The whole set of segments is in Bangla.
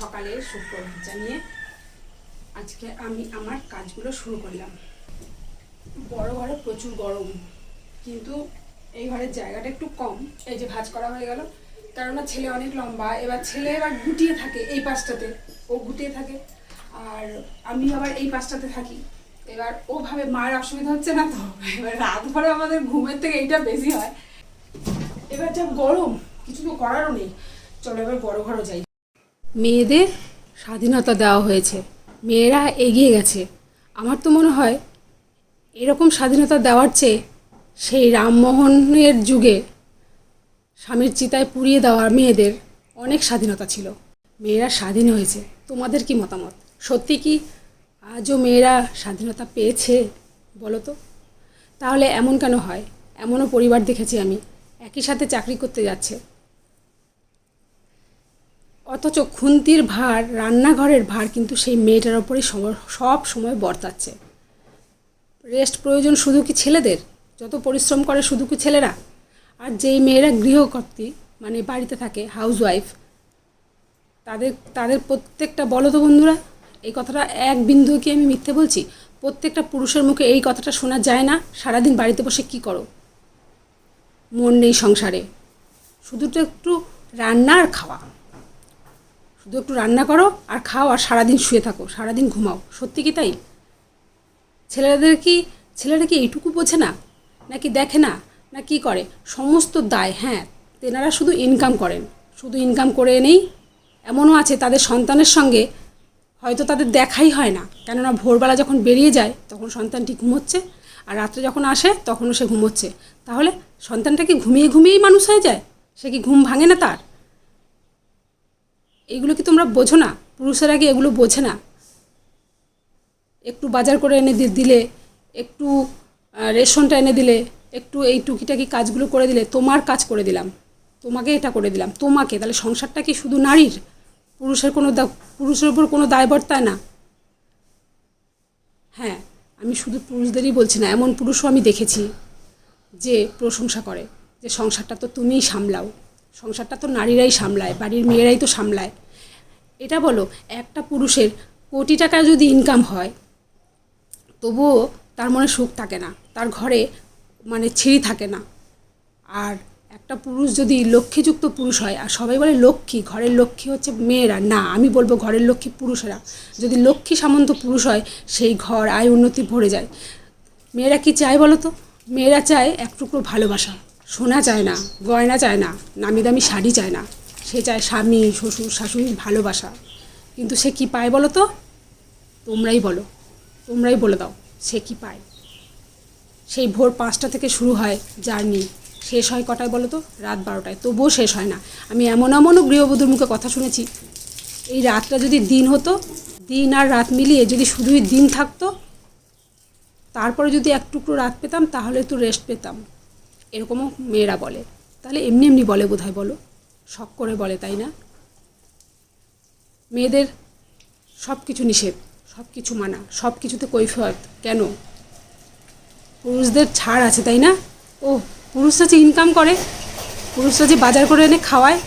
সকালে সুপ্রভাত নিয়ে আজকে আমি আমার কাজগুলো শুরু করলাম। বড় ঘরে প্রচুর গরম, কিন্তু এই ঘরের জায়গাটা একটু কম। এই যে ভাজ করা হয়ে গেল কেননা ছেলে অনেক লম্বা, এবার ছেলে এবার গুটিয়ে থাকে এই পাশটাতে, ও গুটিয়ে থাকে। আর আমি আবার এই পাশটাতে থাকি। এবার ওভাবে ভাবে মায়ের অসুবিধা হচ্ছে না তো? এবার রাত ভরে আমাদের ঘুমের থেকে এইটা বেশি হয়। এবার যা গরম, কিছু তো করারও নেই। চলো এবার বড় ঘরও যাই। মেয়েদের স্বাধীনতা দেওয়া হয়েছে। মেয়েরা এগিয়ে গেছে। আমার তো মনে হয় এরকম স্বাধীনতা দেওয়ার চেয়ে সেই রামমোহনের যুগে স্বামীর চিতায় পুড়িয়ে দেওয়া মেয়েদের অনেক স্বাধীনতা ছিল। মেয়েরা স্বাধীন হয়েছে। তোমাদের কি মতামত? সত্যি কি আজও মেয়েরা স্বাধীনতা পেয়েছে বলো তো? তাহলে এমন কেন হয়? এমনও পরিবার দেখেছি আমি। একই সাথে চাকরি করতে যাচ্ছে। অথচ খুন্তির ভার, রান্নাঘরের ভার কিন্তু সেই মেয়েটার ওপরেই সব সময় বর্তাচ্ছে। রেস্ট প্রয়োজন শুধু কি ছেলেদের? যত পরিশ্রম করে শুধু কি ছেলেরা? আর যেই মেয়েরা গৃহকর্ত্রী মানে বাড়িতে থাকে হাউস ওয়াইফ তাদের তাদের প্রত্যেকটা, বলো তো বন্ধুরা, এই কথাটা এক বিন্দু কি আমি মিথ্যে বলছি? প্রত্যেকটা পুরুষের মুখে এই কথাটা শোনা যায় না, সারাদিন বাড়িতে বসে কি করো? মন নেই সংসারে। শুধু তো একটু রান্না আর খাওয়া। শুধু একটু রান্না করো আর খাও আর সারাদিন শুয়ে থাকো, সারাদিন ঘুমাও। সত্যি কি তাই? ছেলেদের কি, ছেলেরা কি এইটুকু বোঝে না? নাকি দেখে না? না কি করে? সমস্ত দায় হ্যাঁ তেনারা শুধু ইনকাম করেন। শুধু ইনকাম করে এনেই এমনও আছে তাদের সন্তানের সঙ্গে, হয়তো তাদের দেখাই হয় না। কেননা ভোরবেলা যখন বেরিয়ে যায়, তখন সন্তানটি ঘুমোচ্ছে আর রাত্রে যখন আসে, তখনও সে ঘুমোচ্ছে। তাহলে সন্তানটা কি ঘুমিয়ে ঘুমিয়েই মানুষ হয়ে যায়? সে কি ঘুম ভাঙে না তার? এইগুলো কি তোমরা বোঝো না? পুরুষেরা কি এগুলো বোঝে না? একটু বাজার করে এনে দিলে, একটু রেশনটা এনে দিলে, একটু এই টুকিটাকি কাজগুলো করে দিলে, তোমার কাজ করে দিলাম। তোমাকে এটা করে দিলাম। তোমাকে, তাহলে সংসারটা কি শুধু নারীর? পুরুষের কোনো পুরুষের উপর কোনো দায়বর্তায় না। হ্যাঁ আমি শুধু পুরুষদেরই বলছি না, এমন পুরুষও আমি দেখেছি যে প্রশংসা করে। যে সংসারটা তো তুমিই সামলাও। সংসারটা তো নারীরাই সামলায়, বাড়ির মেয়েরাই তো সামলায়। এটা বলো, একটা পুরুষের কোটি টাকা যদি ইনকাম হয়, তবুও তার মনে সুখ থাকে না, তার ঘরে মানে ছিঁড়ি থাকে না। আর একটা পুরুষ যদি লক্ষ্মীযুক্ত পুরুষ হয়, আর সবাই বলে লক্ষ্মী, ঘরের লক্ষ্মী হচ্ছে মেয়েরা, না, আমি বলব ঘরের লক্ষ্মী পুরুষেরা। যদি লক্ষ্মী সামন্ত পুরুষ হয়, সেই ঘর আয় উন্নতি ভরে যায়। মেয়েরা কি চায় বলো তো? মেয়েরা চায় এক টুকরো ভালোবাসা। সোনা চায় না, গয়না চায় না, নামি দামি শাড়ি চায় না। সে চায় স্বামী, শ্বশুর, শাশুড়ির ভালোবাসা। কিন্তু সে কি পায় বলো তো? তোমরাই বলো। তোমরাই বলে দাও, সে কি পায়? সেই ভোর পাঁচটা থেকে শুরু হয় জার্নি। শেষ হয় কটায় বলো তো? রাত বারোটায়। তবুও শেষ হয় না। আমি এমন এমনও গৃহবধূর মুখে কথা শুনেছি। এই রাতটা যদি দিন হতো, দিন আর রাত মিলিয়ে যদি শুধুই দিন থাকতো, তারপরে যদি এক টুকরো রাত পেতাম, তাহলে একটু রেস্ট পেতাম। এরকমও মেয়েরা বলে। তাহলে এমনি এমনি বলে বোধহয় বলো। শখ করে বলে, তাই না? মেয়েদের সব কিছু নিষেধ সব কিছু মানা সব কিছুতে কৈফিয়ত। কেন? পুরুষদের ছাড় আছে, তাই না? ও, পুরুষরা যে ইনকাম করে, পুরুষরা যে বাজার করে এনে খাওয়ায়,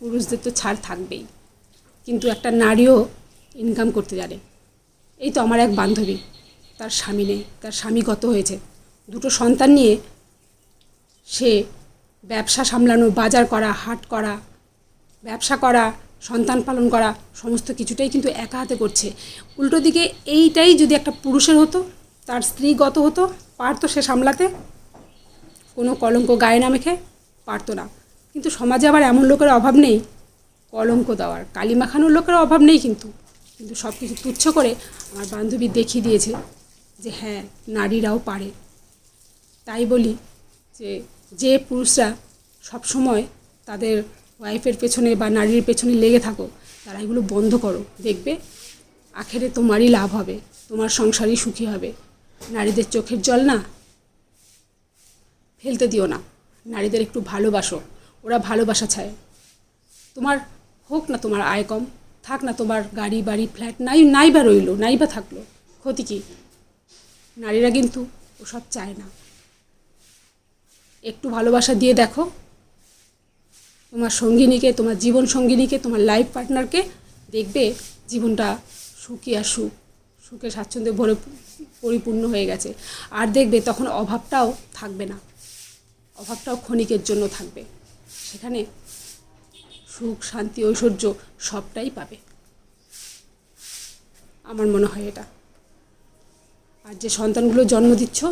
পুরুষদের তো ছাড় থাকবেই। কিন্তু একটা নারীও ইনকাম করতে জানে। এই তো আমার এক বান্ধবী, তার স্বামী নেই, তার স্বামী গত হয়েছে। দুটো সন্তান নিয়ে সে ব্যবসা সামলানো, বাজার করা, হাট করা, ব্যবসা করা, সন্তান পালন করা, সমস্ত কিছুটাই কিন্তু একা হাতে করছে। উল্টো দিকে এইটাই যদি একটা পুরুষের হতো, তার স্ত্রী গত হতো, পারতো সে সামলাতে। কোনো কলঙ্ক গায়ে না মেখে পারতো না। কিন্তু সমাজে আবার এমন লোকের অভাব নেই, কলঙ্ক দেওয়ার। কালি মাখানোর লোকের অভাব নেই কিন্তু। কিন্তু সব কিছু তুচ্ছ করে আমার বান্ধবী দেখিয়ে দিয়েছে যে হ্যাঁ নারীরাও পারে। তাই বলি যে যে পুরুষরা সবসময় তাদের ওয়াইফের পেছনে বা নারীর পেছনে লেগে থাকো, তারা এগুলো বন্ধ করো। দেখবে আখেরে তোমারই লাভ হবে, তোমার সংসারই সুখী হবে। নারীদের চোখের জল না, ফেলতে দিও না। নারীদের একটু ভালোবাসো, ওরা ভালোবাসা চায়। তোমার হোক না তোমার আয় কম, থাক না তোমার গাড়ি, বাড়ি, ফ্ল্যাট, নাই নাই বা রইল, নাই বা থাকল। ক্ষতি কী? নারীরা কিন্তু ওসব চায় না। একটু ভালোবাসা দিয়ে দেখো। তোমার সঙ্গিনীকে, তোমার জীবন সঙ্গিনীকে, তোমার লাইফ পার্টনারকে দেখবে জীবনটা সুখী আর সুখ সুখে স্বাচ্ছন্দ্যে ভরে পরিপূর্ণ হয়ে গেছে। আর দেখবে তখন অভাবটাও থাকবে না। অভাবটাও ক্ষণিকের জন্য থাকবে। সেখানে সুখ, শান্তি, ঐশ্বর্য সবটাই পাবে। আমার মনে হয় এটা। আর যে সন্তানগুলো জন্ম দিচ্ছ,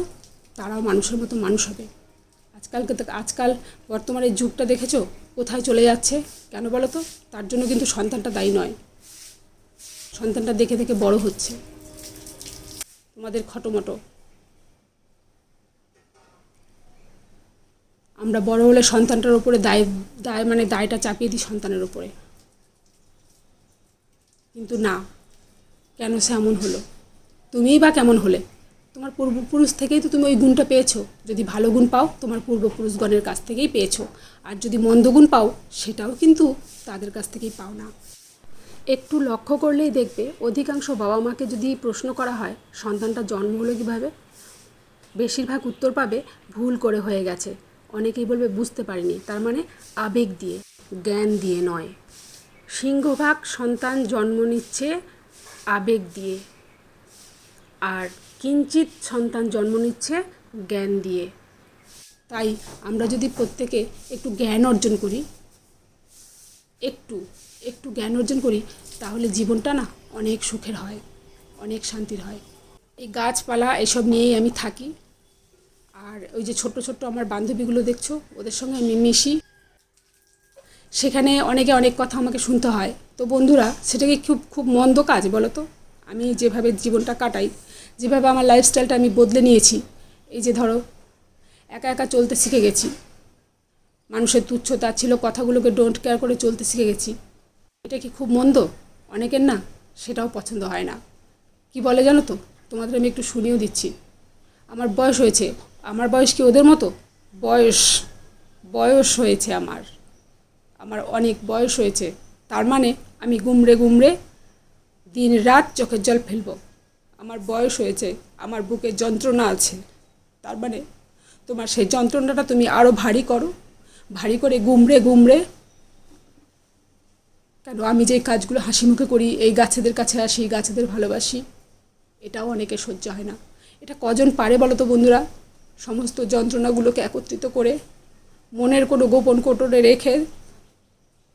তারাও মানুষের মতো মানুষ হবে। আজকালকে আজকাল বর্তমানে যুগটা দেখেছ? কোথায় চলে যাচ্ছে? কেন বলো তো? তার জন্য কিন্তু সন্তানটা দায়ী নয়। সন্তানটা দেখে দেখে বড় হচ্ছে। তোমাদের খটোমটো। আমরা বড় হলে সন্তানটার উপরে দায় দায় মানে দায়টা চাপিয়ে দিই সন্তানের উপরে। কিন্তু না, কেন সে এমন হলো? তুমিই বা কেমন হলে? তোমার পূর্বপুরুষ থেকেই তো তুমি ওই গুণটা পেয়েছ। যদি ভালো গুণ পাও, তোমার পূর্বপুরুষগণের কাছ থেকেই পেয়েছ। আর যদি মন্দ গুণ পাও, সেটাও কিন্তু তাদের কাছ থেকেই পাও না। একটু লক্ষ্য করলেই দেখবে, অধিকাংশ বাবা মাকে যদি প্রশ্ন করা হয়, সন্তানটা জন্ম হলো কীভাবে? বেশিরভাগ উত্তর পাবে, ভুল করে হয়ে গেছে। অনেকেই বলবে, বুঝতে পারিনি। তার মানে আবেগ দিয়ে, জ্ঞান দিয়ে নয়। সিংহভাগ সন্তান জন্ম নিচ্ছে আবেগ দিয়ে। আর কিঞ্চিত সন্তান জন্ম নিচ্ছে জ্ঞান দিয়ে। তাই আমরা যদি প্রত্যেকে একটু জ্ঞান অর্জন করি, একটু একটু জ্ঞান অর্জন করি, তাহলে জীবনটা না অনেক সুখের হয়, অনেক শান্তির হয়। এই গাছপালা এসব নিয়েই আমি থাকি। আর ওই যে ছোট্ট ছোট্ট আমার বান্ধবীগুলো দেখছ, ওদের সঙ্গে আমি মিশি। সেখানে অনেকে অনেক কথা আমাকে শুনতে হয়। তো বন্ধুরা, সেটাকে খুব খুব মন্দ কাজ বলো তো? আমি যেভাবে জীবনটা কাটাই যেভাবে আমার লাইফস্টাইলটা আমি বদলে নিয়েছি, এই যে ধরো, একা একা চলতে শিখে গেছি। মানুষের তুচ্ছতা ছিল, কথাগুলোকে ডোন্ট কেয়ার করে চলতে শিখে গেছি। এটা কি খুব মন্দ? অনেকের না, সেটাও পছন্দ হয় না। কি বলে জানো তো? তোমাদের আমি একটু শুনিয়েও দিচ্ছি। আমার বয়স হয়েছে। আমার বয়স কি ওদের মতো? বয়স বয়স হয়েছে আমার। আমার অনেক বয়স হয়েছে। তার মানে আমি গুমড়ে গুমড়ে দিন রাত চোখের জল ফেলব। আমার বয়স হয়েছে, আমার বুকে যন্ত্রণা আছে। তার মানে তোমার সেই যন্ত্রণাটা তুমি আরও ভারী করো, ভারী করে গুমড়ে গুমড়ে। কেন? আমি যে কাজগুলো হাসি মুখে করি, এই গাছেদের কাছে আসি গাছেদের ভালোবাসি, এটাও অনেকে সহ্য হয় না। এটা কজন পারে বলো তো বন্ধুরা? সমস্ত যন্ত্রণাগুলোকে একত্রিত করে মনের কোনো গোপন কোটরে রেখে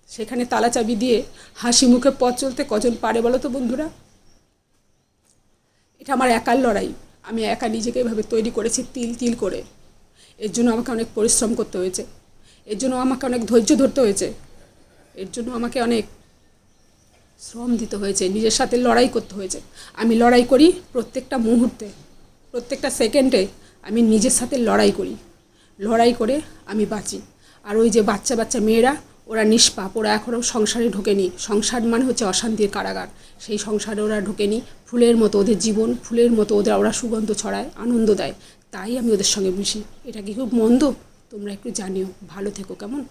সেখানে তালা চাবি দিয়ে হাসি মুখে পথ চলতে কজন পারে বলো তো বন্ধুরা? এটা আমার একার লড়াই। আমি একা নিজেকে এভাবে তৈরি করেছি তিল তিল করে। এর জন্য আমাকে অনেক পরিশ্রম করতে হয়েছে। এর জন্য আমাকে অনেক ধৈর্য ধরতে হয়েছে। এর জন্য আমাকে অনেক শ্রম দিতে হয়েছে। নিজের সাথে লড়াই করতে হয়েছে। আমি লড়াই করি প্রত্যেকটা মুহূর্তে, প্রত্যেকটা সেকেন্ডে আমি নিজের সাথে লড়াই করি। লড়াই করে আমি বাঁচি। আর ওই যে বাচ্চা বাচ্চা মেয়েরা ওরা নিষ্পাপ, ওরা এখনও সংসারে ঢোকেনি। সংসার মানে হচ্ছে অশান্তির কারাগার। সেই সংসারে ওরা ঢোকেনি। ফুলের মতো ওদের জীবন, ফুলের মতো ওদের ওরা সুগন্ধ ছড়ায়, আনন্দ দেয়। তাই আমি ওদের সঙ্গে মিশি। এটা কি খুব মন্দ? তোমরা একটু জানিও। ভালো থেকো, কেমন?